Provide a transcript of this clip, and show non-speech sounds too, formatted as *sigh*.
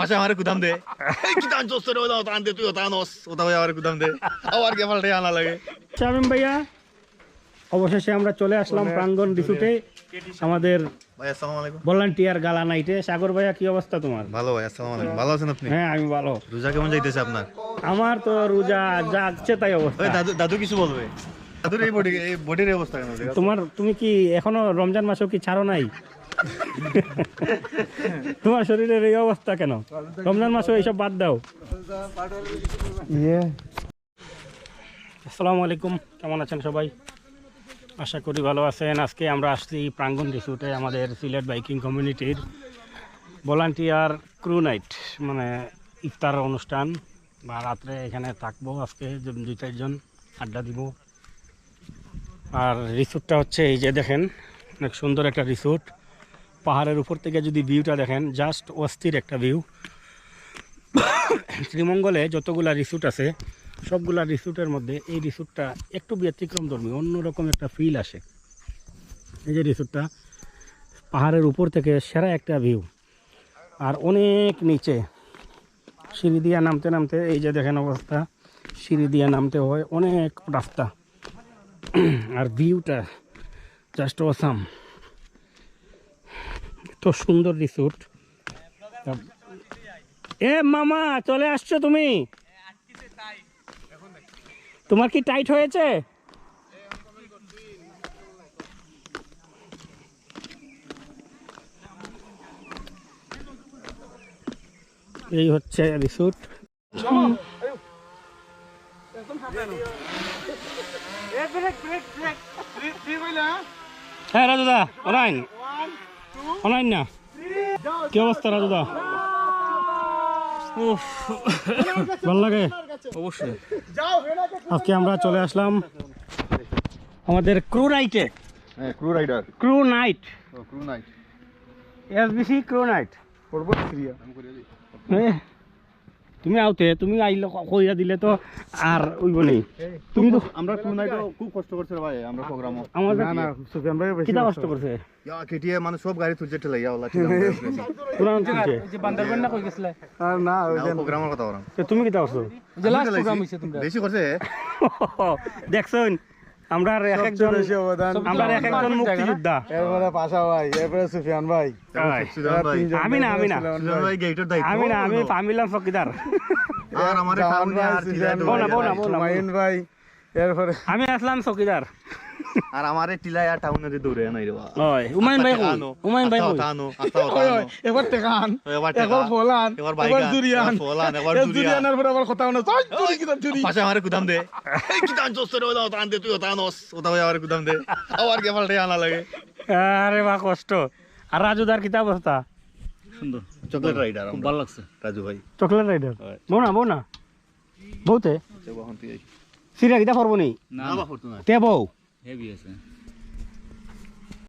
পাশে আমারে দে ওদা দে তুই দে কে পাল্টে আনা লাগে শামিম ভাইয়া অবশেষে আমরা চলে আসলাম প্রাঙ্গন রিসুটে আমাদের ভলান্টিয়ার গালা নাইটে। সাগর ভাইয়া কি অবস্থা তোমার? ভালো ভাই আসসালামু আলাইকুম। ভালো আছেন আপনি? হ্যাঁ আমি ভালো। রোজা কেমন যাইতেছে আপনার? আমার তো রোজা যাচ্ছে তাই অবস্থা। দাদু দাদু কিছু বলবে? দাদুর এই বডি এই বডির অবস্থা কেন তোমার তুমি কি এখনও রমজান মাসেও কি ছাড়ো নাই? তোমার শরীরের এই অবস্থা কেন? রমজান মাসও এইসব বাদ দাও। আসসালামু আলাইকুম কেমন আছেন সবাই? আশা করি ভালো আছেন। আজকে আমরা আসছি প্রাঙ্গন রিসোর্টে আমাদের সিলেট বাইকিং কমিউনিটির ভলান্টিয়ার ক্রু নাইট মানে ইফতার অনুষ্ঠান। বা রাত্রে এখানে থাকব আজকে দুই চারজন আড্ডা দিব। আর রিসোর্টটা হচ্ছে এই যে দেখেন, অনেক সুন্দর একটা রিসোর্ট। পাহাড়ের উপর থেকে যদি ভিউটা দেখেন, জাস্ট অস্থির একটা ভিউ। শ্রীমঙ্গলে যতগুলা রিসোর্ট আছে, সবগুলা রিসোর্টের মধ্যে এই রিসোর্টটা একটু ব্যতিক্রম ধর্মী, অন্যরকম একটা ফিল আসে। এই যে রিসোর্টটা, পাহাড়ের উপর থেকে সেরা একটা ভিউ। আর অনেক নিচে, সিঁড়ি দিয়ে নামতে নামতে, এই যে দেখেন অবস্থা, সিঁড়ি দিয়ে নামতে হয়, অনেক রাস্তা। আর ভিউটা জাস্ট অসাম এত সুন্দর রিসোর্ট এ মামা, চলে আসছো তুমি? তোমার কি টাইট হয়েছে? এই হচ্ছে রিসোর্ট হ্যাঁ রাজুদা অনাইন অনাইন না? কি অবস্থা রাজুদা উফ, ভালো লাগে। অবশ্যই। আজকে আমরা চলে আসলাম আমাদের ক্রু নাইটে হ্যাঁ crew rider crew night crew night SBC crew night করব ক্রিয়া তুমি আউতে তুমি আইলে কইরা দিলে তো আর উইব নেই। তুমি তো আমরা ক্রু নাইটও খুব কষ্ট করছে রে ভাই আমরা প্রোগ্রামও। আমাদের সুফিয়ান ভাই কিটা কষ্ট করছে? ইয়া কেটিয়ে মানে সব গাড়ি তুলছে ঠেলাই ইয়া ওলা পুরান চলছে না প্রোগ্রামের কথা বললাম। তো তুমি কিটা করছ? বেশি করছে? *laughs* দেখছুন। আমরা এক একজন আমরা এক একজন মুক্তিযোদ্ধা। এরপরে পাশা ভাই এরপরে সুফিয়ান ভাই। আয়। সুজন ভাই। আমি না আমি না। আমি না আমি আর আমারে ভাই এরপরে আমি আসলাম চকিদার আর আমারে টিলাই আর টাউনে দিয়ে দৌড়ে নাই রে বা ওই হুমায়ুন ভাই ওই, এবার টেকান। এবার ফলান এবার এবার বাইগান এবার ফলান এবার জুরিয়ানের পরে আবার কথা হলো। চল চুরি কি তোর চুরি? পাশে আমারে কুদাম দে। এই কি ওদা দে তুই ওটা আনস ওটা আমারে কুদাম দে। আবার কে পাল্টে আনা লাগে। আরে বা কষ্ট। আর রাজুদার কিতা অবস্থা? সুন্দর। চকলেট রাইডার খুব ভালো লাগছে। রাজু ভাই। Chocolate rider. বউ না বউ না বউতে বহন তুই সিরা কিতা করব নি? না বা ফটো না। তে বউ। হেভি আছে